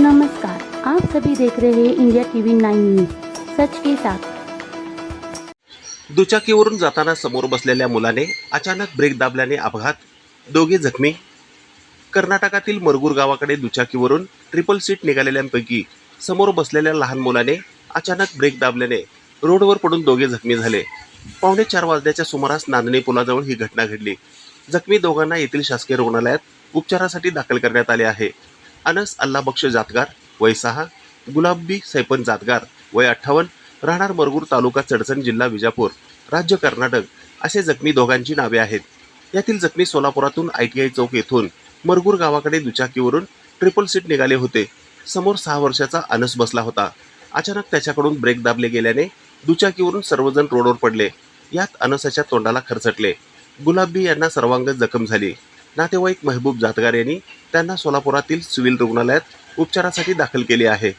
नमस्कार आप सभी देख रहे हैं इंडिया टीवी नाइन न्यूज सच के साथ। दुचाकीवरून जाताना समोर बसलेल्या मुलाने अचानक ब्रेक दाबल्याने अपघात दोघे जखमी. कर्नाटकातील मरगूर गावाकडे दुचाकीवरून ट्रिपल सीट निघालेल्यांपैकी समोर बसलेल्या लहान मुलाने अचानक ब्रेक दाबल्याने रोडवर पडून दोघे जखमी झाले. पावणे चार वाजल्याच्या सुमारास नांदणी पुलाजवळ ही घटना घडली. जखमी दोघांना येथील शासकीय रुग्णालयात उपचारासाठी दाखल करण्यात आले आहे. अनस अल्लाबक्ष जातगार वय सहा गुलाबी सैपन जातगार वय अठ्ठावन्न राहणार मरगूर तालुका चडचण जिल्हा विजापूर राज्य कर्नाटक असे जखमी दोघांची नावे आहेत. यातील जखमी सोलापुरातून आय टी आय चौक येथून मरगूर गावाकडे दुचाकीवरून ट्रिपल सीट निघाले होते. समोर सहा वर्षाचा अनस बसला होता. अचानक त्याच्याकडून ब्रेक दाबले गेल्याने दुचाकीवरून सर्वजण रोडवर पडले. यात अनसाच्या तोंडाला खरचटले गुलाबी यांना सर्वांग जखम झाली. नातेवाईक महबूब जातगार यांनी त्यांना सोलापुरातील सिव्हिल रुग्णालयात उपचारासाठी दाखल केले आहे.